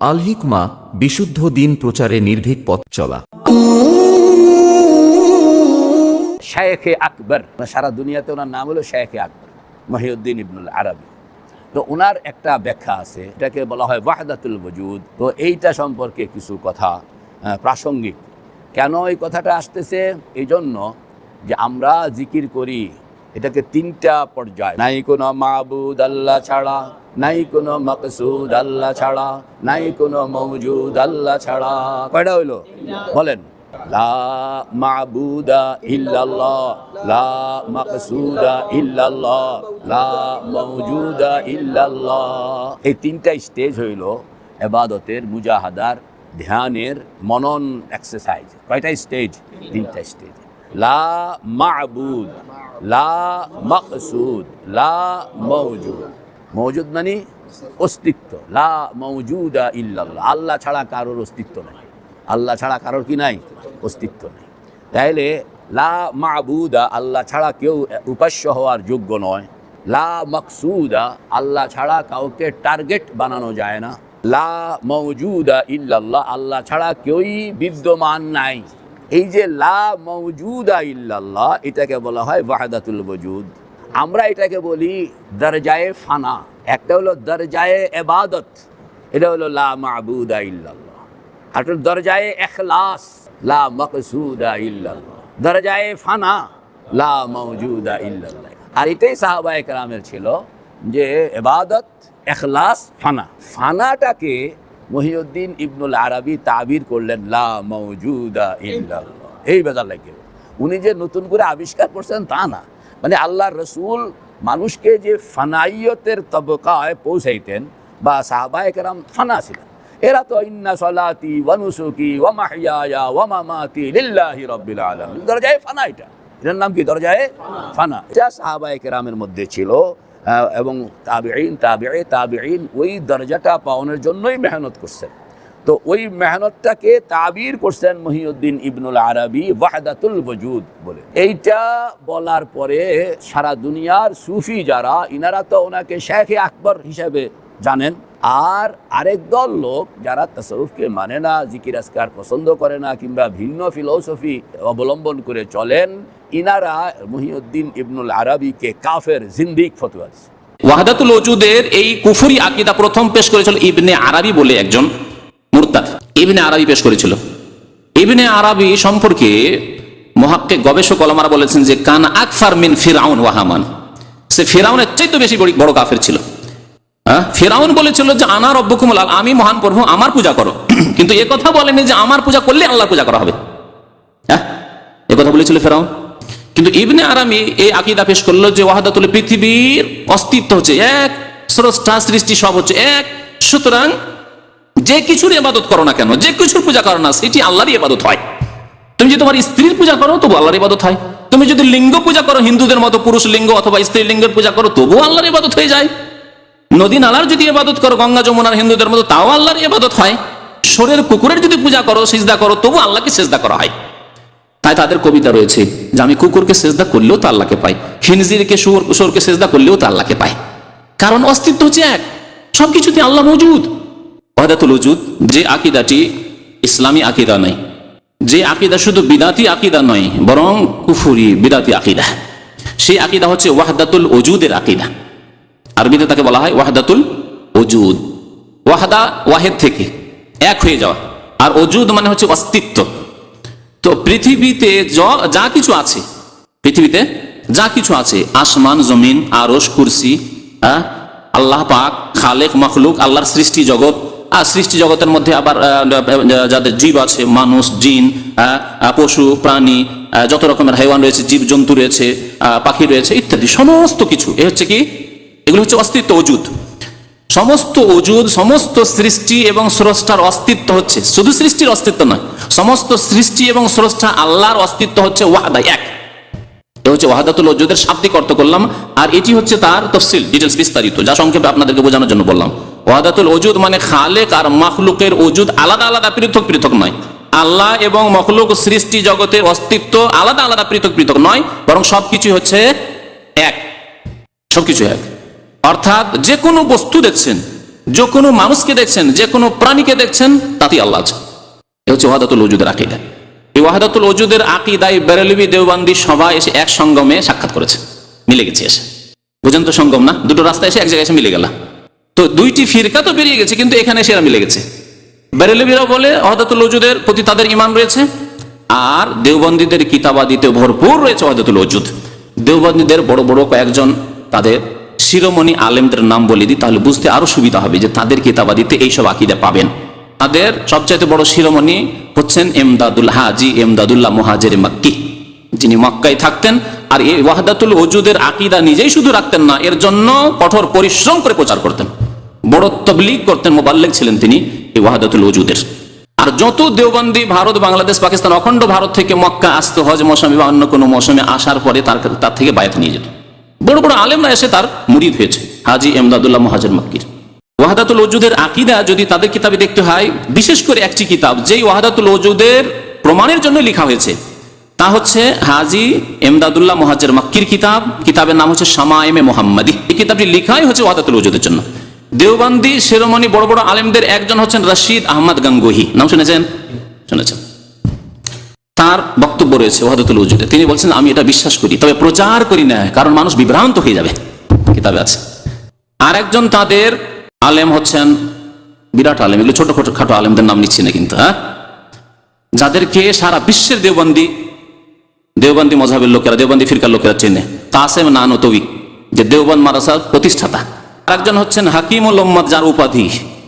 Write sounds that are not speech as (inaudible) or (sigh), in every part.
আল হিকমা বিশুদ্ধ দিন প্রচারে নির্ভীক পথ চলা। শায়েখে আকবর সারা দুনিয়াতে ওনার নাম হলো শায়েখে আকবর, মহিউদ্দিন ইবনুল আরবি। তো ওনার একটা ব্যাখ্যা আছে, এটাকে বলা হয় ওয়াহদাতুল বজুদ তো এইটা সম্পর্কে কিছু কথা প্রাসঙ্গিক। কেন এই কথাটা আসতেছে? এই জন্য যে আমরা জিকির করি এটাকে তিনটা পর্যায়। নাই কোনো মাবুদ আল্লাহ ছাড়া, নাই কোনো মকসুদ আল্লাহ ছাড়া, নাই কোনো মৌজুদ আল্লাহ ছাড়া। কয়টা হইল? বলেন। লা মাবুদা ইল্লাল্লাহ, লা মাকসুদা ইল্লাল্লাহ, লা মওজুদা ইল্লাল্লাহ। এই তিনটা স্টেজ হইল এবাদতের, মুজাহাদার, ধ্যানের, মনন এক্সারসাইজ। কয়টা স্টেজ? তিনটা স্টেজ। লা মাবুদ, লা মাকসুদ লা মওজুদ। মওজুদ মানে অস্তিত্ব। লা মওজুদা ইল্লাল্লাহ। আল্লাহ ছাড়া কারোর অস্তিত্ব নাই। আল্লাহ ছাড়া কারোর কি নাই? অস্তিত্ব নেই। তাইলে লা মাবুদা, আল্লাহ ছাড়া কেউ উপাস্য হওয়ার যোগ্য নয়। লা মকসুদা, আল্লাহ ছাড়া কাউকে টার্গেট বানানো যায় না। লা মৌজুদা ইল্লাল্লাহ, আল্লাহ ছাড়া কেউই বিদ্যমান নাই। এই যে লা মৌজুদা ইল্লাল্লাহ, এটাকে বলা হয় ওয়াহাদাতুল বজুদ আমরা এটাকে বলি দরজায়ে ফানা। একটা হলো দরজায়ে এবাদত এটা হলো লা মাবুদা ইল্লাল্লাহ। আর দরজায়ে এখলাস লা মকসুদা ইল্লাল্লাহ। দরজায়ে ফানা, লা মওজুদা ইল্লাল্লাহ। আর এটাই সাহাবায়ে কেরামের ছিল যে এবাদত এখলাস ফানা। ফানাটাকে মহিউদ্দিন ইবনুল আরবি তাবির করলেন, লা মওজুদা ইল্লাল্লাহ। এই বেজার লাগে উনি যে নতুন করে আবিষ্কার করছেন, তা না। মানে আল্লাহ রসুল মানুষকে যে ফানাইয়তের তবকায় পৌঁছাইতেন বা সাহাবায়ে কেরাম ফানা ছিলেন। এরা তো, ইন্না সলাতি ওয়ানুসুকি ওয়া মাহইয়ায়া ওয়া মামাতি লিল্লাহি রাব্বিল আলামিন। দরজায়ে ফানা এটা। এটার নাম কি? দরজায়ে ফানা। এটা সাহাবায়ে কেরামের মধ্যে ছিল। এবং তাবিঈন, তাবিঈ, তাবিঈন ওই দরজাটা পাওয়ানোর জন্যই মেহনত করছেন। তো ওই মেহনতটাকে তাবির করছেন মহিউদ্দিন ইবনুল আরবি ওয়াহদাতুল ওজুদ বলে। এইটা বলার পরে সারা দুনিয়ার সুফি যারা, ইনারা তো ওনাকে শেখে আকবর হিসেবে জানেন। আর আরেক দল লোক যারা তসউফকে মানে না জিকির আসকার পছন্দ করে না কিংবা ভিন্ন ফিলোসফি অবলম্বন করে চলেন ইনারা মহিউদ্দিন ইবনুল আরবিকে কাফের জিন্দিক ফতুয়া দিচ্ছে ওয়াহাদাতুল ওজুদের এই কুফুরি আকিদা প্রথম পেশ করেছিল ইবনে আরবি বলে একজন মুরতাদ। ইবনে আরবি পেশ করেছিল। ইবনে আরবি সম্পর্কে মহাক্কে গবেষক অলমারা বলেছেন যে, কান আকফার মিন ফিরাউন ওয়াহামান সে ফিরাউনের চাইতে বেশি বড় কাফের ছিল। হ্যাঁ? ফেরাউন বলেছিল যে, আনা রব্বকুমুল আমি মহান প্রভু, আমার পূজা করো। (clears throat) কিন্তু এ কথা বলেনি যে, আমার পূজা করলে আল্লাহর পূজা করা হবে। হ্যাঁ? এ কথা বলেছিল ফেরাউন। কিন্তু ইবনে আরামি এই আকিদা পেশ করল যে ওয়াহাদাতুল পৃথিবীর অস্তিত্ব হচ্ছে এক স্রষ্টা সৃষ্টি সব হচ্ছে এক। সুতরাং যে কিছুর ইবাদত করো না কেন, যে কিছুর পূজা করো না, সেটি আল্লাহরই ইবাদত হয়। তুমি যদি তোমার স্ত্রীর পূজা করো, তবু আল্লাহর ইবাদত হয়। তুমি যদি লিঙ্গ পূজা করো, হিন্দুদের মতো পুরুষ লিঙ্গ অথবা স্ত্রী লিঙ্গের পূজা করো, তবু আল্লাহর ইবাদত হয়ে যায়। নদী নালার যদি ইবাদত করো, গঙ্গা যমুনার হিন্দুদের মতো, তাও আল্লাহর ইবাদত হয়। সোরের কুকুরের যদি পূজা করো, সিজদা করো, তবু আল্লাহকে সেজদা করা হয়। তাই তাদের কবিতা রয়েছে যে আমি কুকুরকে সেজদা করলেও তো আল্লাহকে পাই, খিনজিরকে সুর সুরকে সেজদা করলেও তো আল্লাহকে পাই। কারণ অস্তিত্ব হচ্ছে এক, সবকিছুতে আল্লাহ মজুদ। ওয়াদাতুল উজুদ যে আকিদাটি ইসলামী আকিদা নয়, যে আকিদা শুধু বিদাতি আকিদা নয়, বরং কুফুরি বিদাতি আকিদা। সেই আকিদা হচ্ছে ওয়াহদাতুল ওজুদের আকিদা। আরবিতে তাকে বলা হয় ওয়াহদাতুল ওজুদ। ওয়াহাদা ওয়াহেদ থেকে এক হয়ে যাওয়া। আর ওজুদ মানে হচ্ছে অস্তিত্ব। তো পৃথিবীতে য- কিছু আছে, পৃথিবীতে যা কিছু আছে, আসমান, জমিন আরস কুরসি আল্লাহ পাক, খালেক, মখলুক, আল্লাহর সৃষ্টি জগৎ আর সৃষ্টি জগতের মধ্যে আবার যাদের জীব আছে, মানুষ, জিন পশু, প্রাণী যত রকমের হাইওয়ান রয়েছে জীব জন্তু রয়েছে পাখি রয়েছে, ইত্যাদি, সমস্ত কিছু। এ হচ্ছে কি? এগুলো হচ্ছে অস্তিত্ব অজুদ সমস্ত অজুদ সমস্ত সৃষ্টি এবং স্রষ্টার অস্তিত্ব হচ্ছে। শুধু সৃষ্টির অস্তিত্ব নয়, সমস্ত সৃষ্টি এবং স্রষ্টা আল্লাহর অস্তিত্ব হচ্ছে ওয়াহাদা এক। এ হচ্ছে ওয়াহাদাতুল অজুদের শাব্দিক অর্থ করলাম, আর এটি হচ্ছে তার তফসিল ডিটেলস বিস্তারিত, যা সংক্ষেপে আপনাদেরকে বোঝানোর জন্য বললাম। ওয়াহাদাতুল অজুদ মানে খালেক আর মখলুকের অজুদ আলাদা আলাদা, পৃথক পৃথক নয়। আল্লাহ এবং মখলুক সৃষ্টি জগতের অস্তিত্ব আলাদা আলাদা, পৃথক পৃথক নয়, বরং সবকিছু হচ্ছে এক। সবকিছু এক। অর্থাৎ যে কোনো বস্তু দেখছেন, যে কোনো মানুষকে দেখছেন, যে কোনো প্রাণীকে দেখছেন, তাতেই আল্লাহ আছে। এ হচ্ছে ওয়াহাদাতুল ওজুদের আকিদা। এই ওয়াহাদাতুল ওজুদের আকিদাই বেরেলবি, দেওবান্দি সবাই এসে এক সঙ্গমে সাক্ষাৎ করেছে। মিলে গেছে এসে। বুঝেন তো সঙ্গম না? দুটো রাস্তা এসে এক জায়গায় এসে মিলে গেল। তো দুইটি ফিরকা তো বেরিয়ে গেছে, কিন্তু এখানে সেরা মিলে গেছে। বেরেলবিরা বলে ওয়াহাদাতুল ওজুদের প্রতি তাদের ইমান রয়েছে, আর দেওবন্দীদের কিতাবাদিতে ভরপুর রয়েছে ওয়াহাদাতুল ওজুদ। দেওবন্দীদের বড় বড় কয়েকজন তাদের শিরোমণি আলেমদের নাম বলে দিই, তাহলে বুঝতে আরও সুবিধা হবে যে তাদের কিতাবাদিতে এইসব আকিদা পাবেন। তাদের সবচাইতে বড় শিরোমণি হচ্ছেন এমদাদুল হাজি, এমদাদুল্লাহ মুহাজের মাক্কি। যিনি মক্কায় থাকতেন, আর এই ওয়াহাদাতুল ওজুদের আকিদা নিজেই শুধু রাখতেন না, এর জন্য কঠোর পরিশ্রম করে প্রচার করতেন। বড় তবলিগ করতেন মোবাল্লেগ ছিলেন তিনি এই ওয়াহাদাতুল ওজুদের। আর যত দেওবন্দি ভারত, বাংলাদেশ, পাকিস্তান, অখণ্ড ভারত থেকে মক্কা আসতো, হজ মৌসুমে বা অন্য কোনো মৌসুমে আসার পরে তার তার থেকে বায়াত নিয়ে যেত। বড় বড় আলেমরা এসে তার মুরিদ হয়েছে, হাজি এমদাদুল্লাহ মহাজের মক্কির। ওয়াহাদাতুল ওজুদের আকিদা যদি তাদের কিতাবে দেখতে হয়, বিশেষ করে একটি কিতাব যেই ওয়াহাদাতুল ওজুদের প্রমাণের জন্য লেখা হয়েছে, তা হচ্ছে হাজি এমদাদুল্লাহ মহাজের মক্কির কিতাব। কিতাবের নাম হচ্ছে শামায়েমে মোহাম্মদী। এই কিতাবটি লেখাই হচ্ছে ওয়াহাদাতুল ওজুদের জন্য। দেওবান্দি, শিরোমণি, বড় বড় আলেমদের একজন হচ্ছেন রশিদ আহমদ গাঙ্গুহি। নাম শুনেছেন? শুনেছেন। তার বক্তব্য রয়েছে ওয়াহাদাতুল ওজুদে তিনি বলছেন, আমি এটা বিশ্বাস করি, তবে প্রচার করি না, কারণ মানুষ বিভ্রান্ত হয়ে যাবে। কিতাবে আছে। আর একজন তাদের আলেম হচ্ছেন, বিরাট আলেম, এগুলো ছোট খাটো আলেমদের নাম নিচ্ছি না কিন্তু হ্যাঁ? যাদেরকে সারা বিশ্বের দেওবন্দি দেওবন্দি মজাবের লোকেরা, দেওবন্দি ফিরকার লোকেরা চেনে। তাসেম নানতবি, যে দেওবন্দ মাদ্রাসার প্রতিষ্ঠাতা। আরেকজন হচ্ছেন হাকিমুল উম্মদ যার উপাধি,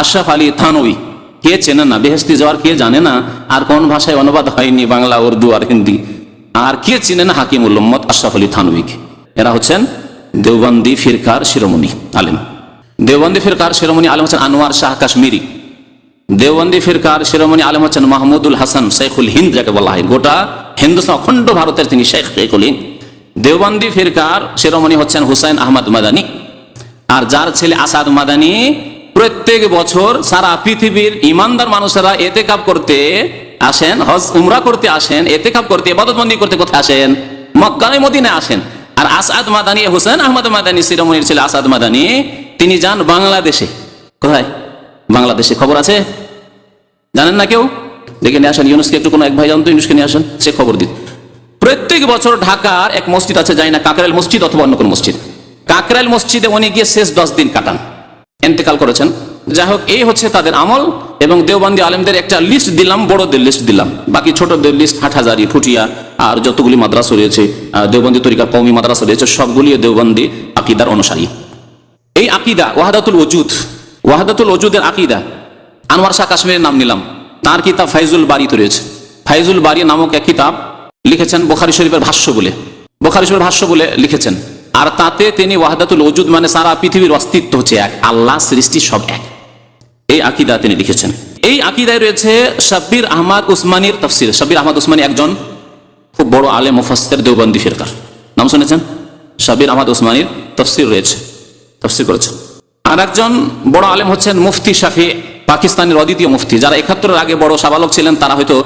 আশরাফ আলী থানবী। কে চেনে না? বেহেস্তি যাওয়ার কে জানে না? আর কোন ভাষায় অনুবাদ হয়নি বাংলা, উর্দু আর হিন্দি? আর কে চেনে না হাকিমুল উম্মদ আশরাফ আলী থানবীকে এরা হচ্ছেন দেওবন্দি ফিরকার শিরোমণি আলেম। দেওবন্দি ফিরকার শিরোমণি আলেম হচ্ছেন আনোয়ার শাহ কাশ্মীরি। দেওবন্দি ফিরকার শিরোমণি আলম হচ্ছেন মাহমুদুল হাসান শেখুল হিন্দ যাকে বলা হয়। গোটা হিন্দুস্তান অখণ্ড ভারতের তিনি শেখ শেখুল হিন্দ দেওবন্দি ফিরকার শিরোমণি হচ্ছেন হুসাইন আহমদ মাদানি। আর যার ছেলে আসাদ মাদানি প্রত্যেক বছর সারা পৃথিবীর ইমানদার মানুষেরা এতে কাপ করতে আসেন, হজ, উমরা করতে আসেন এতে কাপ করতে এবাদতবন্দি করতে কোথায় আসেন? মক্কায় মদিনায় আসেন। আর আসাদ মাদানি, হোসেন আহমদ মাদানি শিরোমণির ছেলে আসাদ মাদানি, তিনি যান বাংলাদেশে। কোথায়? বাংলাদেশে। খবর আছে? জানেন না কেউ? দেখে নিয়ে আসেন, ইউনুসকে একটু কোনো এক ভাই জানতো ইউনুসকে নিয়ে আসেন, সে খবর দিত। প্রত্যেক বছর ঢাকার এক মসজিদ আছে যাই না, কাকরাইল মসজিদ অথবা অন্য কোনো মসজিদ। কাকরাইল মসজিদে উনি গিয়ে শেষ দশ দিন কাটান। এন্তেকাল করেছেন। যাই হোক এই হচ্ছে তাদের আমল এবং দেওবান্দি আলেমদের একটা লিস্ট দিলাম, বড়দের লিস্ট দিলাম। বাকি ছোটদের লিস্ট হাটহাজারি, ফুটিয়া, আর যতগুলি মাদ্রাসা রয়েছে দেওবন্দি তরিকা কৌমি মাদ্রাসা রয়েছে, সবগুলি দেওবন্দি আকিদার অনুসারী। এই আকিদা, ওয়াহাদাতুল ওজুদ, ওয়াহাদাতুল ওজুদের আকিদা। আনোয়ার শাহ কাশ্মীরের নাম নিলাম। তার কিতাব ফাইজুল বাড়িতে রয়েছে। ফাইজুল বাড়ি নামক এক কিতাব লিখেছেন বোখারি শরীফের ভাষ্য বলে। বোখারি শরীফের ভাষ্য বলে লিখেছেন। আর তাতে তিনি ওয়াহাদাতুল ওজুদ মানে সারা পৃথিবীর অস্তিত্ব হচ্ছে এক। আল্লাহ সৃষ্টি সব এক। এই আকিদা তিনি লিখেছেন। এই আকিদায় রয়েছে শাব্বির আহমদ উসমানীর তফসির। শাব্বির আহমদ উসমানী একজন খুব বড় আলে মুফাস্তের দেওবন্দি ফিরকার। নাম শুনেছেন? শাবির আহমদ উসমানীর তফসির রয়েছে। তফসির করেছেন। আর একজন বড় আলেম হচ্ছেন মুফতি শাফি, পাকিস্তানের অদ্বিতীয় মুফতি। যারা একাত্তরের আগে বড় সাবালক ছিলেন, তারা হয়তো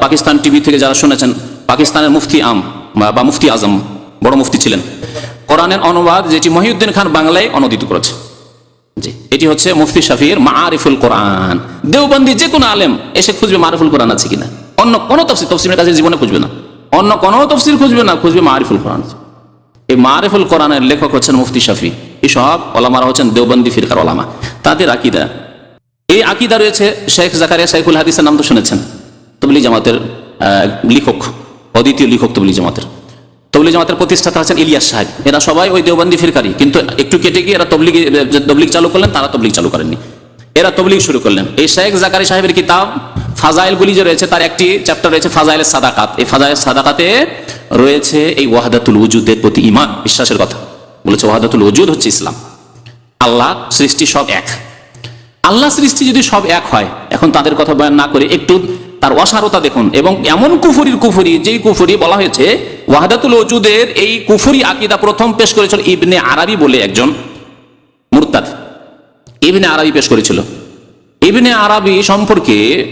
পাকিস্তান টিভি থেকে যারা শুনেছেন, পাকিস্তানের মুফতি আম বা মুফতি আজম, বড় মুফতি ছিলেন। কোরআনের অনুবাদ যেটি মহিউদ্দিন খান বাংলায় অনুদিত করেছে। জি, এটি হচ্ছে মুফতি শাফির মা মারিফুল কোরআন। দেওবন্দি যে কোনো আলেম এসে খুঁজবে মারিফুল কোরআন আছে কিনা। অন্য কোনো তফসির তফসিলের কাছে জীবনে খুঁজবে না। অন্য কোনো তফসির খুঁজবে না, খুঁজবে মা মারিফুল কোরআন। এই মারিফুল কোরআনের লেখক হচ্ছেন মুফতি শাফি। এই সব ওলামারা হচ্ছেন দেওবন্দি ফিরকার ওলামা। তাদের আকিদা। এই আকিদা রয়েছে শেখ জাকারিয়া শেখুল হাদিসের নাম তো শুনেছেন। তবলি জামাতের লেখক, অদ্বিতীয় লেখক তবলি জামাতের। তবলি জামাতের প্রতিষ্ঠাতা আছেন ইলিয়াস সাহেব। এরা সবাই ওই দেওবন্দি ফিরকারি। কিন্তু একটু কেটে গিয়ে এরা তবলিগ তবলিগ চালু করলেন, তারা তবলিগ চালু করেননি। এরা তবলিগ শুরু করলেন। এই শেখ জাকারি সাহেবের কিতাব, ফাজাইলগুলি যে রয়েছে, তার একটি চ্যাপ্টার রয়েছে, ফাজাইলের সাদাকাত। এই ফাজাইল সাদাকাতে রয়েছে এই ওয়াহাদাতুল উজুদের প্রতি ইমান বিশ্বাসের কথা। বলেছে ওয়াহাদাতুল উজুদ হচ্ছে ইসলাম। আল্লাহ সৃষ্টি সব এক। আল্লাহ সৃষ্টি যদি সব এক হয়, এখন তাদের কথা বয়ান না করে একটু তার অসারতা দেখুন এবং এমন কুফুরির কুফুরি, যেই কুফুরি বলা হয়েছে, ওয়াহাদাতুল ওজুদের এই কুফুরি আকিদা প্রথম পেশ করেছিল ইবনে আরবি বলে একজন মুরতাদ। ইবনে আরবি পেশ করেছিল। ইবনে আরবি সম্পর্কে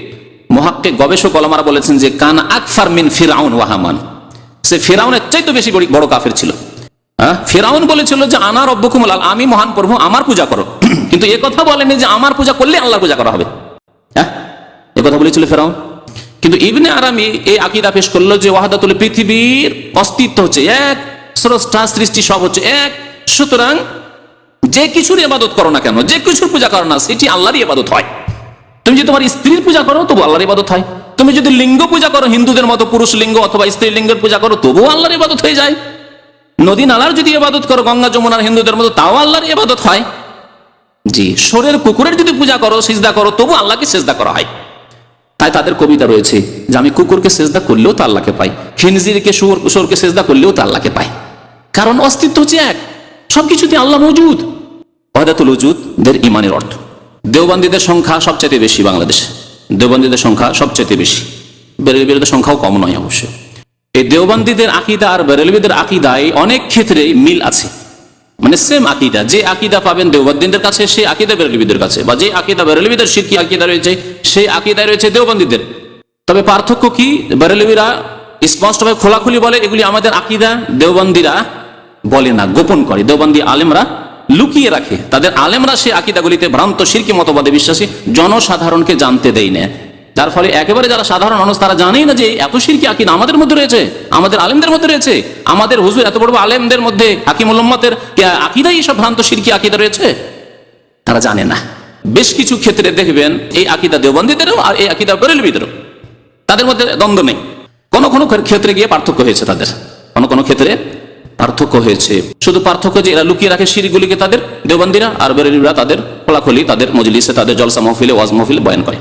মহাক্কে গবেষক অলমারা বলেছেন যে, কান আকফার মিন ফিরাউন ওয়াহামান সে ফিরাউনের চাইতে বেশি বড়- কাফের ছিল। হ্যাঁ ফেরাউন বলেছিল যে, আনা রব্বকুমুল আল আমি মহান প্রভু, আমার পূজা করো। (clears throat) কিন্তু এ কথা বলেনি যে, আমার পূজা করলে আল্লাহ পূজা করা হবে। হ্যাঁ এ কথা বলেছিল ফেরাউন? কিন্তু ইবনে আরামি এই আকিদা পেশ করল যে ওয়াহাদাতুল পৃথিবীর অস্তিত্ব হচ্ছে এক, স্রষ্টা, সৃষ্টি সব হচ্ছে এক। সুতরাং যে কিছুর ইবাদত করো না কেন, যে কিছুর পূজা করো না, সেটি আল্লাহরই ইবাদত হয়। তুমি যদি তোমার স্ত্রীর পূজা করো তবু আল্লাহর ইবাদত হয়। তুমি যদি লিঙ্গ পূজা করো, হিন্দুদের মতো পুরুষ লিঙ্গ অথবা স্ত্রী লিঙ্গের পূজা করো, তবুও আল্লাহর ইবাদত হয়ে যায়। নদী নালার যদি ইবাদত করো, গঙ্গা যমুনার হিন্দুদের মতো, তাও আল্লাহর ইবাদত হয়। জি সোরের কুকুরের যদি পূজা করো, সিজদা করো তবু আল্লাহকে সেজদা করা হয়। তাই তাদের কবিতা রয়েছে যে আমি কুকুরকে সেজদা করলেও তো আল্লাহকে পাই, খিনজিরকে সুর সুরকে সেজদা করলেও তো আল্লাহকে পাই। কারণ অস্তিত্ব হচ্ছে এক, সবকিছুতে আল্লাহ মজুদ। ওয়াদাতুল উজুদের ইমানের অর্থ। দেওবন্দীদের সংখ্যা সবচেয়ে বেশি বাংলাদেশে। দেওবন্দীদের সংখ্যা সবচেয়ে বেশি। বেরেলবিদের সংখ্যাও কম নয় অবশ্যই এই দেওবন্দীদের আকিদা আর বেরেলবিদের আকিদায় অনেক ক্ষেত্রে মিল আছে। মানে সেম আকিদা। যে আকিদা পাবেন দেওবন্দীদের কাছে সেই আকিদা বেরলিবিদের কাছে। বা যে আকিদা বেরেলবিদের শিরকি আকিদা রয়েছে? সেই আকিদায় রয়েছে দেওবন্দীদের। তবে পার্থক্য কি? বেরেলবিরা স্পষ্টভাবে খোলাখুলি বলে, এগুলি আমাদের আকিদা, দেওবন্দীরা বলে না, গোপন করে। দেওবন্দি আলেমরা লুকিয়ে রাখে। তাদের আলেমরা সে আকিদাগুলিতে ভ্রান্ত শিরকি মতবাদে বিশ্বাসী, জনসাধারণকে জানতে দেয় না। যার ফলে একেবারে যারা সাধারণ মানুষ, তারা জানেই না যে এত শিরকি আকিদা আমাদের মধ্যে রয়েছে, আমাদের আলেমদের মধ্যে রয়েছে। আমাদের হুজুর, এত বড় আলেমদের মধ্যে হাকিমুল উম্মতের আকিদাই সব ভ্রান্ত শিরকি আকিদা রয়েছে? তারা জানে না। বেশ কিছু ক্ষেত্রে দেখবেন, এই আকিদা দেওবন্দীদেরও আর এই আকিদা বেরেলবিদেরও। তাদের মধ্যে দ্বন্দ্ব নেই। কোন কোন ক্ষেত্রে গিয়ে পার্থক্য হয়েছে তাদের। কোন কোনো ক্ষেত্রে পার্থক্য হয়েছে। শুধু পার্থক্য যে এরা লুকিয়ে রাখে সিঁড়িগুলিকে তাদের দেওবন্দিরা আর বেরেলিরা তাদের খোলাখুলি, তাদের মজলিসে, তাদের জলসা মহফিলে, ওয়াজ মহফিলে বয়ান করে।